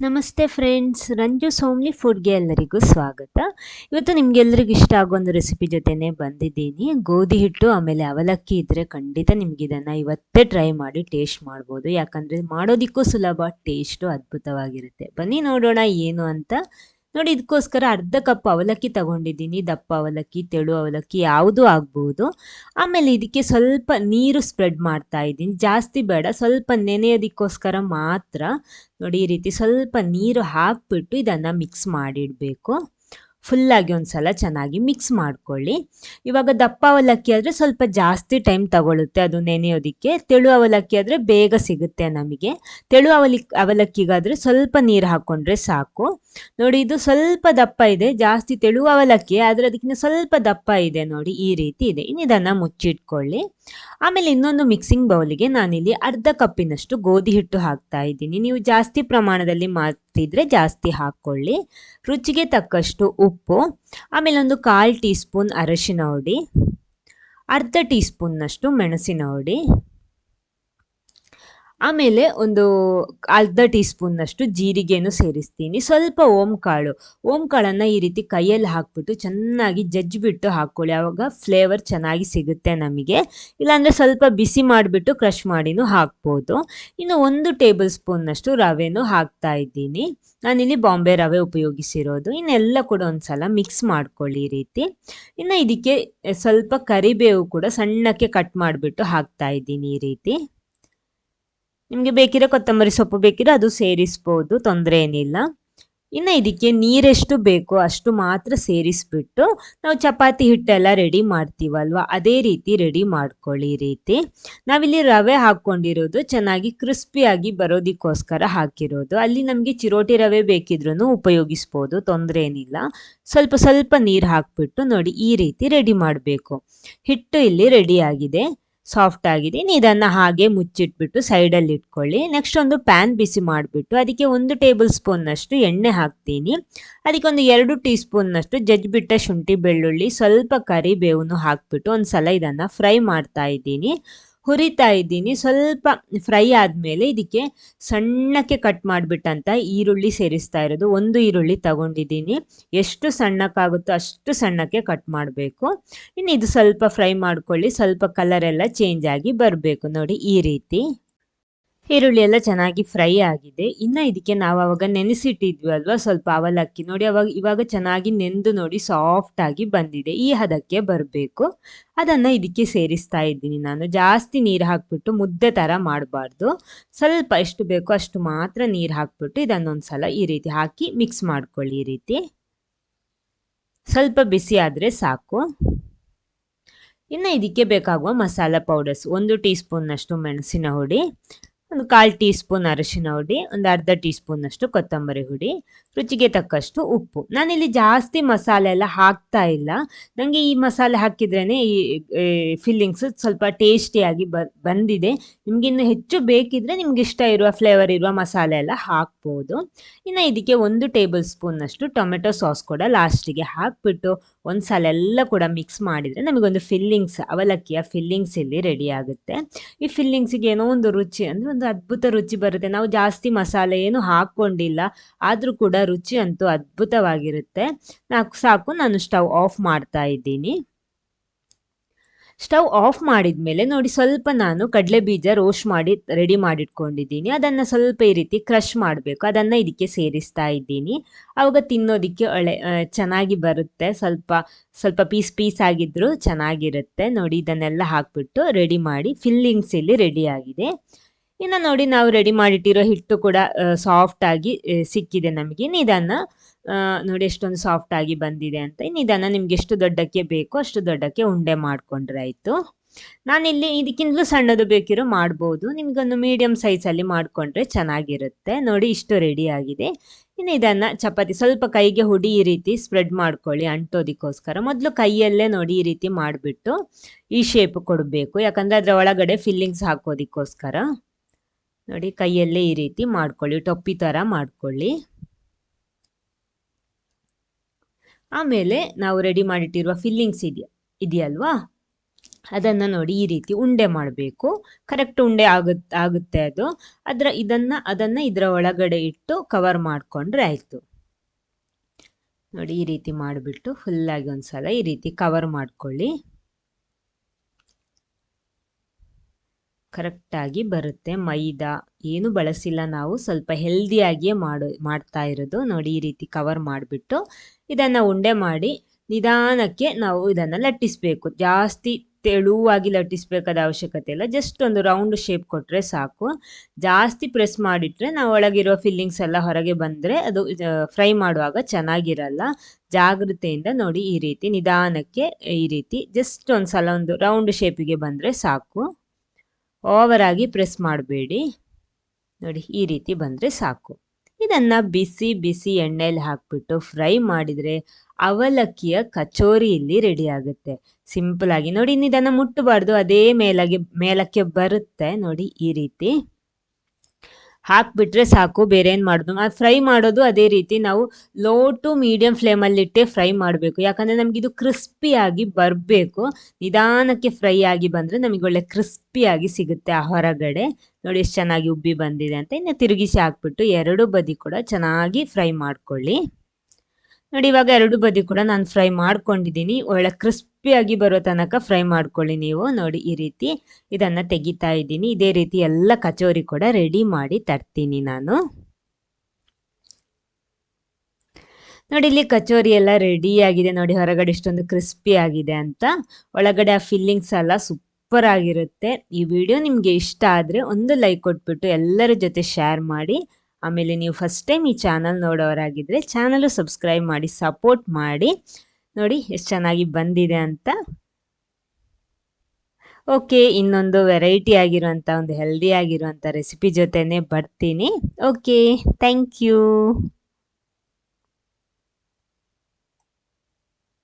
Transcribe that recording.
ನಮಸ್ತೆ ಫ್ರೆಂಡ್ಸ್, ರಂಜು ಸೋಮ್ಲಿ ಫುಡ್ಗೆ ಎಲ್ಲರಿಗೂ ಸ್ವಾಗತ. ಇವತ್ತು ನಿಮಗೆಲ್ಲರಿಗೂ ಇಷ್ಟ ಆಗೋ ಒಂದು ರೆಸಿಪಿ ಜೊತೆನೆ ಬಂದಿದ್ದೀನಿ. ಗೋಧಿ ಹಿಟ್ಟು, ಆಮೇಲೆ ಅವಲಕ್ಕಿ ಇದ್ದರೆ ಖಂಡಿತ ನಿಮ್ಗೆ ಇದನ್ನ ಇವತ್ತೇ ಟ್ರೈ ಮಾಡಿ ಟೇಸ್ಟ್ ಮಾಡ್ಬೋದು. ಯಾಕಂದ್ರೆ ಮಾಡೋದಕ್ಕೂ ಸುಲಭ ಟೇಸ್ಟು ಅದ್ಭುತವಾಗಿರುತ್ತೆ. ಬನ್ನಿ ನೋಡೋಣ ಏನು ಅಂತ. ನೋಡಿ ಇದಕ್ಕೋಸ್ಕರ ಅರ್ಧ ಕಪ್ ಅವಲಕ್ಕಿ ತಗೊಂಡಿದ್ದೀನಿ. ದಪ್ಪ ಅವಲಕ್ಕಿ, ತೆಳು ಅವಲಕ್ಕಿ ಯಾವುದೂ ಆಗ್ಬೋದು. ಆಮೇಲೆ ಇದಕ್ಕೆ ಸ್ವಲ್ಪ ನೀರು ಸ್ಪ್ರೆಡ್ ಮಾಡ್ತಾ ಇದ್ದೀನಿ. ಜಾಸ್ತಿ ಬೇಡ, ಸ್ವಲ್ಪ ನೆನೆಯೋದಕ್ಕೋಸ್ಕರ ಮಾತ್ರ ನೋಡಿ, ಈ ರೀತಿ ಸ್ವಲ್ಪ ನೀರು ಹಾಕಿಬಿಟ್ಟು ಇದನ್ನು ಮಿಕ್ಸ್ ಮಾಡಿಡಬೇಕು. ಫುಲ್ಲಾಗಿ ಒಂದು ಸಲ ಚೆನ್ನಾಗಿ ಮಿಕ್ಸ್ ಮಾಡ್ಕೊಳ್ಳಿ. ಇವಾಗ ದಪ್ಪ ಅವಲಕ್ಕಿ ಆದರೆ ಸ್ವಲ್ಪ ಜಾಸ್ತಿ ಟೈಮ್ ತಗೊಳುತ್ತೆ ಅದು ನೆನೆಯೋದಕ್ಕೆ. ತೆಳು ಅವಲಕ್ಕಿ ಆದರೆ ಬೇಗ ಸಿಗುತ್ತೆ ನಮಗೆ. ತೆಳು ಅವಲಿ, ಅವಲಕ್ಕಿಗಾದರೆ ಸ್ವಲ್ಪ ನೀರು ಹಾಕ್ಕೊಂಡ್ರೆ ಸಾಕು. ನೋಡಿ ಇದು ಸ್ವಲ್ಪ ದಪ್ಪ ಇದೆ, ಜಾಸ್ತಿ ತೆಳು ಅವಲಕ್ಕಿ ಆದರೆ ಅದಕ್ಕಿಂತ ಸ್ವಲ್ಪ ದಪ್ಪ ಇದೆ ನೋಡಿ ಈ ರೀತಿ ಇದೆ. ಇದನ್ನು ಮುಚ್ಚಿಟ್ಕೊಳ್ಳಿ. ಆಮೇಲೆ ಇನ್ನೊಂದು ಮಿಕ್ಸಿಂಗ್ ಬೌಲಿಗೆ ನಾನಿಲ್ಲಿ ಅರ್ಧ ಕಪ್ಪಿನಷ್ಟು ಗೋಧಿ ಹಿಟ್ಟು ಹಾಕ್ತಾ ಇದ್ದೀನಿ. ನೀವು ಜಾಸ್ತಿ ಪ್ರಮಾಣದಲ್ಲಿ ಮಾಡ್ತಿದ್ರೆ ಜಾಸ್ತಿ ಹಾಕ್ಕೊಳ್ಳಿ. ರುಚಿಗೆ ತಕ್ಕಷ್ಟು ಉಪ್ಪು, ಆಮೇಲೆ ಒಂದು ಕಾಲು ಟೀ ಸ್ಪೂನ್ ಅರಶಿನ ಹುಡಿ, ಅರ್ಧ ಟೀ ಸ್ಪೂನ್ನಷ್ಟು ಮೆಣಸಿನ ಹುಡಿ ಆಮೇಲೆ ಒಂದು ಅರ್ಧ ಟೀ ಸ್ಪೂನ್ನಷ್ಟು ಜೀರಿಗೆಯನ್ನು ಸೇರಿಸ್ತೀನಿ. ಸ್ವಲ್ಪ ಓಂಕಾಳು. ಓಂಕಾಳನ್ನು ಈ ರೀತಿ ಕೈಯಲ್ಲಿ ಹಾಕ್ಬಿಟ್ಟು ಚೆನ್ನಾಗಿ ಜಜ್ಜಿಬಿಟ್ಟು ಹಾಕ್ಕೊಳ್ಳಿ. ಆವಾಗ ಫ್ಲೇವರ್ ಚೆನ್ನಾಗಿ ಸಿಗುತ್ತೆ ನಮಗೆ. ಇಲ್ಲಾಂದರೆ ಸ್ವಲ್ಪ ಬಿಸಿ ಮಾಡಿಬಿಟ್ಟು ಕ್ರಷ್ ಮಾಡಿನೂ ಹಾಕ್ಬೋದು. ಇನ್ನು ಒಂದು ಟೇಬಲ್ ಸ್ಪೂನ್ನಷ್ಟು ರವೆನೂ ಹಾಕ್ತಾ ಇದ್ದೀನಿ. ನಾನಿಲ್ಲಿ ಬಾಂಬೆ ರವೆ ಉಪಯೋಗಿಸಿರೋದು. ಇನ್ನೆಲ್ಲ ಕೂಡ ಒಂದು ಸಲ ಮಿಕ್ಸ್ ಮಾಡ್ಕೊಳ್ಳಿ ಈ ರೀತಿ. ಇನ್ನು ಇದಕ್ಕೆ ಸ್ವಲ್ಪ ಕರಿಬೇವು ಕೂಡ ಸಣ್ಣಕ್ಕೆ ಕಟ್ ಮಾಡಿಬಿಟ್ಟು ಹಾಕ್ತಾ ಇದ್ದೀನಿ ಈ ರೀತಿ. ನಿಮಗೆ ಬೇಕಿರೋ ಕೊತ್ತಂಬರಿ ಸೊಪ್ಪು ಬೇಕಿರೋ ಅದು ಸೇರಿಸ್ಬೋದು, ತೊಂದರೆ ಏನಿಲ್ಲ. ಇನ್ನು ಇದಕ್ಕೆ ನೀರೆಷ್ಟು ಬೇಕೋ ಅಷ್ಟು ಮಾತ್ರ ಸೇರಿಸ್ಬಿಟ್ಟು ನಾವು ಚಪಾತಿ, ಹಿಟ್ಟೆಲ್ಲ ರೆಡಿ ಮಾಡ್ತೀವಲ್ವ? ಅದೇ ರೀತಿ ರೆಡಿ ಮಾಡ್ಕೊಳ್ಳಿ ರೀತಿ. ನಾವಿಲ್ಲಿ ರವೆ ಹಾಕ್ಕೊಂಡಿರೋದು ಚೆನ್ನಾಗಿ ಕ್ರಿಸ್ಪಿಯಾಗಿ ಬರೋದಕ್ಕೋಸ್ಕರ ಹಾಕಿರೋದು. ಅಲ್ಲಿ ನಮಗೆ ಚಿರೋಟಿ ರವೆ ಬೇಕಿದ್ರೂ ಉಪಯೋಗಿಸ್ಬೋದು, ತೊಂದರೆ ಏನಿಲ್ಲ. ಸ್ವಲ್ಪ ಸ್ವಲ್ಪ ನೀರು ಹಾಕ್ಬಿಟ್ಟು ನೋಡಿ ಈ ರೀತಿ ರೆಡಿ ಮಾಡಬೇಕು. ಹಿಟ್ಟು ಇಲ್ಲಿ ರೆಡಿ ಆಗಿದೆ. ಸಾಫ್ಟ್ ಆಗಿದೆ. ಇದನ್ನು ಹಾಗೆ ಮುಚ್ಚಿಟ್ಬಿಟ್ಟು ಸೈಡಲ್ಲಿ ಇಟ್ಕೊಳ್ಳಿ. ನೆಕ್ಸ್ಟ್ ಒಂದು ಪ್ಯಾನ್ ಬಿಸಿ ಮಾಡಿಬಿಟ್ಟು ಅದಕ್ಕೆ ಒಂದು ಟೇಬಲ್ ಸ್ಪೂನ್ನಷ್ಟು ಎಣ್ಣೆ ಹಾಕ್ತೀನಿ. ಅದಕ್ಕೆ ಒಂದು ಎರಡು ಟೀ ಸ್ಪೂನ್ನಷ್ಟು ಜಜ್ಜಿಬಿಟ್ಟ ಶುಂಠಿ ಬೆಳ್ಳುಳ್ಳಿ, ಸ್ವಲ್ಪ ಕರಿಬೇವನ್ನು ಹಾಕ್ಬಿಟ್ಟು ಒಂದು ಸಲ ಇದನ್ನು ಫ್ರೈ ಮಾಡ್ತಾ ಇದ್ದೀನಿ. ಹುರಿತಾ ಇದ್ದೀನಿ. ಸ್ವಲ್ಪ ಫ್ರೈ ಆದಮೇಲೆ ಇದಕ್ಕೆ ಸಣ್ಣಕ್ಕೆ ಕಟ್ ಮಾಡಿಬಿಟ್ಟಂತ ಈರುಳ್ಳಿ ಸೇರಿಸ್ತಾ ಇರೋದು. ಒಂದು ಈರುಳ್ಳಿ ತಗೊಂಡಿದ್ದೀನಿ. ಎಷ್ಟು ಸಣ್ಣಕ್ಕಾಗುತ್ತೋ ಅಷ್ಟು ಸಣ್ಣಕ್ಕೆ ಕಟ್ ಮಾಡಬೇಕು. ಇನ್ನು ಇದು ಸ್ವಲ್ಪ ಫ್ರೈ ಮಾಡ್ಕೊಳ್ಳಿ. ಸ್ವಲ್ಪ ಕಲರೆಲ್ಲ ಚೇಂಜ್ ಆಗಿ ಬರಬೇಕು. ನೋಡಿ ಈ ರೀತಿ. ಈರುಳ್ಳಿ ಎಲ್ಲ ಚೆನ್ನಾಗಿ ಫ್ರೈ ಆಗಿದೆ. ಇನ್ನ ಇದಕ್ಕೆ ನಾವು ಅವಾಗ ನೆನೆಸಿಟ್ಟಿದ್ವಿ ಅಲ್ವಾ? ಸ್ವಲ್ಪ ಅವಲಕ್ಕಿ ನೋಡಿ, ಅವಾಗ ಇವಾಗ ಚೆನ್ನಾಗಿ ನೆಂದು ನೋಡಿ ಸಾಫ್ಟ್ ಆಗಿ ಬಂದಿದೆ. ಈ ಹದಕ್ಕೆ ಬರಬೇಕು. ಅದನ್ನ ಇದಕ್ಕೆ ಸೇರಿಸ್ತಾ ಇದ್ದೀನಿ ನಾನು. ಜಾಸ್ತಿ ನೀರು ಹಾಕ್ಬಿಟ್ಟು ಮುದ್ದೆ ತರ ಮಾಡಬಾರ್ದು. ಸ್ವಲ್ಪ ಎಷ್ಟು ಬೇಕೋ ಅಷ್ಟು ಮಾತ್ರ ನೀರು ಹಾಕ್ಬಿಟ್ಟು ಇದನ್ನೊಂದ್ಸಲ ಈ ರೀತಿ ಹಾಕಿ ಮಿಕ್ಸ್ ಮಾಡ್ಕೊಳ್ಳಿ ಈ ರೀತಿ. ಸ್ವಲ್ಪ ಬಿಸಿ ಆದರೆ ಸಾಕು. ಇನ್ನು ಇದಕ್ಕೆ ಬೇಕಾಗುವ ಮಸಾಲ ಪೌಡರ್ಸ್ ಒಂದು ಟೀ ಸ್ಪೂನ್ನಷ್ಟು ಮೆಣಸಿನ ಹುಡಿ. ಒಂದು ಕಾಲು ಟೀ ಸ್ಪೂನ್ ಅರಿಶಿನ ಹುಡಿ, ಒಂದು ಅರ್ಧ ಟೀ ಸ್ಪೂನಷ್ಟು ಕೊತ್ತಂಬರಿ ಹುಡಿ, ರುಚಿಗೆ ತಕ್ಕಷ್ಟು ಉಪ್ಪು. ನಾನಿಲ್ಲಿ ಜಾಸ್ತಿ ಮಸಾಲೆ ಎಲ್ಲ ಹಾಕ್ತಾ ಇಲ್ಲ. ನನಗೆ ಈ ಮಸಾಲೆ ಹಾಕಿದ್ರೇ ಈ ಫಿಲ್ಲಿಂಗ್ಸ್ ಸ್ವಲ್ಪ ಟೇಸ್ಟಿಯಾಗಿ ಬ, ಬಂದಿದೆ. ನಿಮಗಿನ್ನು ಹೆಚ್ಚು ಬೇಕಿದ್ರೆ ನಿಮ್ಗೆ ಇಷ್ಟ ಇರುವ ಫ್ಲೇವರ್ ಇರುವ ಮಸಾಲೆ ಎಲ್ಲ ಹಾಕ್ಬೋದು. ಇನ್ನು ಇದಕ್ಕೆ ಒಂದು ಟೇಬಲ್ ಸ್ಪೂನ್ನಷ್ಟು ಟೊಮೆಟೊ ಸಾಸ್ ಕೂಡ ಲಾಸ್ಟಿಗೆ ಹಾಕ್ಬಿಟ್ಟು ಒಂದು ಸಲ ಎಲ್ಲ ಕೂಡ ಮಿಕ್ಸ್ ಮಾಡಿದರೆ ನಮಗೊಂದು ಫಿಲ್ಲಿಂಗ್ಸ್ ಅವಲಕ್ಕಿಯ ಫಿಲ್ಲಿಂಗ್ಸ್ ಇಲ್ಲಿ ರೆಡಿ ಆಗುತ್ತೆ. ಈ ಫಿಲ್ಲಿಂಗ್ಸಿಗೆ ಏನೋ ಒಂದು ರುಚಿ ಅಂದರೆ ಒಂದು ಅದ್ಭುತ ರುಚಿ ಬರುತ್ತೆ. ನಾವು ಜಾಸ್ತಿ ಮಸಾಲೆ ಏನು ಹಾಕ್ಕೊಂಡಿಲ್ಲ. ಆದರೂ ಕೂಡ ರುಚಿ ಅಂತೂ ಅದ್ಭುತವಾಗಿರುತ್ತೆ. ನಾಲ್ಕು ಸಾಕು, ನಾನು ಸ್ಟವ್ ಆಫ್ ಮಾಡ್ತಾ ಇದ್ದೀನಿ. ಸ್ಟವ್ ಆಫ್ ಮಾಡಿದ ಮೇಲೆ ನೋಡಿ ಸ್ವಲ್ಪ ನಾನು ಕಡಲೆ ಬೀಜ ರೋಸ್ಟ್ ಮಾಡಿ, ರೆಡಿ ಮಾಡಿಟ್ಕೊಂಡಿದ್ದೀನಿ. ಅದನ್ನು ಸ್ವಲ್ಪ ಈ ರೀತಿ ಕ್ರಷ್ ಮಾಡಬೇಕು. ಅದನ್ನು ಇದಕ್ಕೆ ಸೇರಿಸ್ತಾ ಇದ್ದೀನಿ. ಆವಾಗ ತಿನ್ನೋದಕ್ಕೆ ಒಳ್ಳೆ ಚೆನ್ನಾಗಿ ಬರುತ್ತೆ. ಸ್ವಲ್ಪ ಸ್ವಲ್ಪ ಪೀಸ್ ಪೀಸ್ ಆಗಿದ್ದರೂ ಚೆನ್ನಾಗಿರುತ್ತೆ. ನೋಡಿ, ಇದನ್ನೆಲ್ಲ ಹಾಕ್ಬಿಟ್ಟು ರೆಡಿ ಮಾಡಿ, ಫಿಲ್ಲಿಂಗ್ಸ್ ಇಲ್ಲಿ ರೆಡಿ ಆಗಿದೆ. ಇನ್ನು ನೋಡಿ ನಾವು ರೆಡಿ ಮಾಡಿಟ್ಟಿರೋ ಹಿಟ್ಟು ಕೂಡ ಸಾಫ್ಟ್ ಆಗಿ ಸಿಕ್ಕಿದೆ ನಮಗೆ. ನಿಧಾನ ನೋಡಿ ಎಷ್ಟೊಂದು ಸಾಫ್ಟ್ ಆಗಿ ಬಂದಿದೆ ಅಂತ. ನಿಧಾನ ನಿಮ್ಗೆ ಎಷ್ಟು ದೊಡ್ಡಕ್ಕೆ ಬೇಕೋ ಅಷ್ಟು ದೊಡ್ಡಕ್ಕೆ ಉಂಡೆ ಮಾಡಿಕೊಂಡ್ರೆ ಆಯಿತು. ನಾನಿಲ್ಲಿ ಇದಕ್ಕಿಂತಲೂ ಸಣ್ಣದು ಬೇಕಿರೋ ಮಾಡ್ಬೋದು. ನಿಮಗೊಂದು ಮೀಡಿಯಮ್ ಸೈಜಲ್ಲಿ ಮಾಡಿಕೊಂಡ್ರೆ ಚೆನ್ನಾಗಿರುತ್ತೆ. ನೋಡಿ ಇಷ್ಟು ರೆಡಿ ಆಗಿದೆ. ಇನ್ನು ಇದನ್ನು ಚಪಾತಿ ಸ್ವಲ್ಪ ಕೈಗೆ ಹುಡಿ ಈ ರೀತಿ ಸ್ಪ್ರೆಡ್ ಮಾಡ್ಕೊಳ್ಳಿ, ಅಂಟೋದಕ್ಕೋಸ್ಕರ. ಮೊದಲು ಕೈಯಲ್ಲೇ ನೋಡಿ ಈ ರೀತಿ ಮಾಡಿಬಿಟ್ಟು ಈ ಶೇಪ್ ಕೊಡಬೇಕು. ಯಾಕಂದರೆ ಅದರ ಒಳಗಡೆ ಫಿಲ್ಲಿಂಗ್ಸ್ ಹಾಕೋದಕ್ಕೋಸ್ಕರ. ನೋಡಿ, ಕೈಯಲ್ಲೇ ಈ ರೀತಿ ಮಾಡ್ಕೊಳ್ಳಿ, ಟೊಪ್ಪಿ ಥರ ಮಾಡ್ಕೊಳ್ಳಿ. ಆಮೇಲೆ ನಾವು ರೆಡಿ ಮಾಡಿಟ್ಟಿರುವ ಫಿಲ್ಲಿಂಗ್ಸ್ ಇದೆಯಾ, ಇದೆಯಲ್ವಾ? ಅದನ್ನು ನೋಡಿ ಈ ರೀತಿ ಉಂಡೆ ಮಾಡಬೇಕು. ಕರೆಕ್ಟ್ ಉಂಡೆ ಆಗುತ್ತೆ ಆಗುತ್ತೆ ಅದು. ಅದರ ಇದನ್ನು, ಅದನ್ನು ಇದರ ಒಳಗಡೆ ಇಟ್ಟು ಕವರ್ ಮಾಡಿಕೊಂಡ್ರೆ ಆಯಿತು. ನೋಡಿ, ಈ ರೀತಿ ಮಾಡಿಬಿಟ್ಟು ಫುಲ್ಲಾಗಿ ಒಂದು ಸಲ ಈ ರೀತಿ ಕವರ್ ಮಾಡ್ಕೊಳ್ಳಿ. ಕರೆಕ್ಟಾಗಿ ಬರುತ್ತೆ. ಮೈದಾ ಏನು ಬಳಸಿಲ್ಲ ನಾವು. ಸ್ವಲ್ಪ ಹೆಲ್ದಿಯಾಗಿಯೇ ಮಾಡು, ಮಾಡ್ತಾ ಇರೋದು. ನೋಡಿ ಈ ರೀತಿ ಕವರ್ ಮಾಡಿಬಿಟ್ಟು ಇದನ್ನು ಉಂಡೆ ಮಾಡಿ ನಿಧಾನಕ್ಕೆ ನಾವು ಇದನ್ನು ಲಟ್ಟಿಸಬೇಕು. ಜಾಸ್ತಿ ತೆಳುವಾಗಿ ಲಟ್ಟಿಸ್ಬೇಕಾದ ಅವಶ್ಯಕತೆ ಇಲ್ಲ. ಜಸ್ಟ್ ಒಂದು ರೌಂಡ್ ಶೇಪ್ ಕೊಟ್ಟರೆ ಸಾಕು. ಜಾಸ್ತಿ ಪ್ರೆಸ್ ಮಾಡಿಟ್ರೆ ನಾವು ಒಳಗಿರೋ ಫಿಲ್ಲಿಂಗ್ಸ್ ಎಲ್ಲ ಹೊರಗೆ ಬಂದರೆ ಅದು ಫ್ರೈ ಮಾಡುವಾಗ ಚೆನ್ನಾಗಿರಲ್ಲ. ಜಾಗ್ರತೆಯಿಂದ ನೋಡಿ ಈ ರೀತಿ ನಿಧಾನಕ್ಕೆ ಈ ರೀತಿ ಜಸ್ಟ್ ಒಂದು ಸಲ ಒಂದು ರೌಂಡ್ ಶೇಪಿಗೆ ಬಂದರೆ ಸಾಕು. ಓವರ್ ಆಗಿ ಪ್ರೆಸ್ ಮಾಡಬೇಡಿ. ನೋಡಿ, ಈ ರೀತಿ ಬಂದರೆ ಸಾಕು. ಇದನ್ನು ಬಿಸಿ ಬಿಸಿ ಎಣ್ಣೆಯಲ್ಲಿ ಹಾಕ್ಬಿಟ್ಟು ಫ್ರೈ ಮಾಡಿದರೆ ಅವಲಕ್ಕಿಯ ಕಚೋರಿ ಇಲ್ಲಿ ರೆಡಿ ಆಗುತ್ತೆ. ಸಿಂಪಲ್ ಆಗಿ ನೋಡಿ ಇದನ್ನು ಮುಟ್ಟಬಾರ್ದು. ಅದೇ ಮೇಲಾಗಿ, ಮೇಲಕ್ಕೆ ಬರುತ್ತೆ. ನೋಡಿ, ಈ ರೀತಿ. ಹಾಕ್ಬಿಟ್ರೆ ಸಾಕು ಬೇರೆ ಏನು ಮಾಡೋದು ಫ್ರೈ ಮಾಡೋದು ಅದೇ ರೀತಿ ನಾವು ಲೋ ಟು ಮೀಡಿಯಂ ಫ್ಲೇಮಲ್ಲಿಟ್ಟೆ ಫ್ರೈ ಮಾಡಬೇಕು. ಯಾಕಂದರೆ ನಮಗಿದು ಕ್ರಿಸ್ಪಿಯಾಗಿ ಬರಬೇಕು. ನಿಧಾನಕ್ಕೆ ಫ್ರೈ ಆಗಿ ಬಂದರೆ ನಮಗೆ ಒಳ್ಳೆ ಕ್ರಿಸ್ಪಿಯಾಗಿ ಸಿಗುತ್ತೆ ಆ ಹೊರಗಡೆ. ನೋಡಿ ಎಷ್ಟು ಚೆನ್ನಾಗಿ ಉಬ್ಬಿ ಬಂದಿದೆ ಅಂತ. ಇನ್ನು ತಿರುಗಿಸಿ ಹಾಕ್ಬಿಟ್ಟು ಎರಡು ಬದಿ ಕೂಡ ಚೆನ್ನಾಗಿ ಫ್ರೈ ಮಾಡ್ಕೊಳ್ಳಿ. ನೋಡಿ ಇವಾಗ ಎರಡು ಬದಿ ಕೂಡ ನಾನು ಫ್ರೈ ಮಾಡ್ಕೊಂಡಿದ್ದೀನಿ. ಒಳ್ಳೆ ಕ್ರಿಸ್ಪಿಯಾಗಿ ಬರೋ ತನಕ ಫ್ರೈ ಮಾಡ್ಕೊಳ್ಳಿ ನೀವು. ನೋಡಿ, ಈ ರೀತಿ ಇದನ್ನು ತೆಗಿತಾ ಇದ್ದೀನಿ. ಇದೇ ರೀತಿ ಎಲ್ಲ ಕಚೋರಿ ಕೂಡ ರೆಡಿ ಮಾಡಿ ತರ್ತೀನಿ ನಾನು. ನೋಡಿ, ಇಲ್ಲಿ ಕಚೋರಿ ಎಲ್ಲ ರೆಡಿ ಆಗಿದೆ. ನೋಡಿ, ಹೊರಗಡೆ ಇಷ್ಟೊಂದು ಕ್ರಿಸ್ಪಿ ಆಗಿದೆ ಅಂತ. ಒಳಗಡೆ ಆ ಫಿಲ್ಲಿಂಗ್ಸ್ ಎಲ್ಲ ಸೂಪರ್ ಆಗಿರುತ್ತೆ. ಈ ವಿಡಿಯೋ ನಿಮಗೆ ಇಷ್ಟ ಆದರೆ ಒಂದು ಲೈಕ್ ಕೊಟ್ಬಿಟ್ಟು ಎಲ್ಲರ ಜೊತೆ ಶೇರ್ ಮಾಡಿ. ಆಮೇಲೆ ನೀವು ಫಸ್ಟ್ ಟೈಮ್ ಈ ಚಾನಲ್ ನೋಡೋರಾಗಿದ್ದರೆ ಚಾನಲು ಸಬ್ಸ್ಕ್ರೈಬ್ ಮಾಡಿ ಸಪೋರ್ಟ್ ಮಾಡಿ. ನೋಡಿ ಎಷ್ಟು ಚೆನ್ನಾಗಿ ಬಂದಿದೆ ಅಂತ. ಓಕೆ, ಇನ್ನೊಂದು ವೆರೈಟಿ ಆಗಿರುವಂಥ ಒಂದು ಹೆಲ್ದಿ ಆಗಿರುವಂಥ ರೆಸಿಪಿ ಜೊತೆನೆ ಬರ್ತೀನಿ. Okay thank you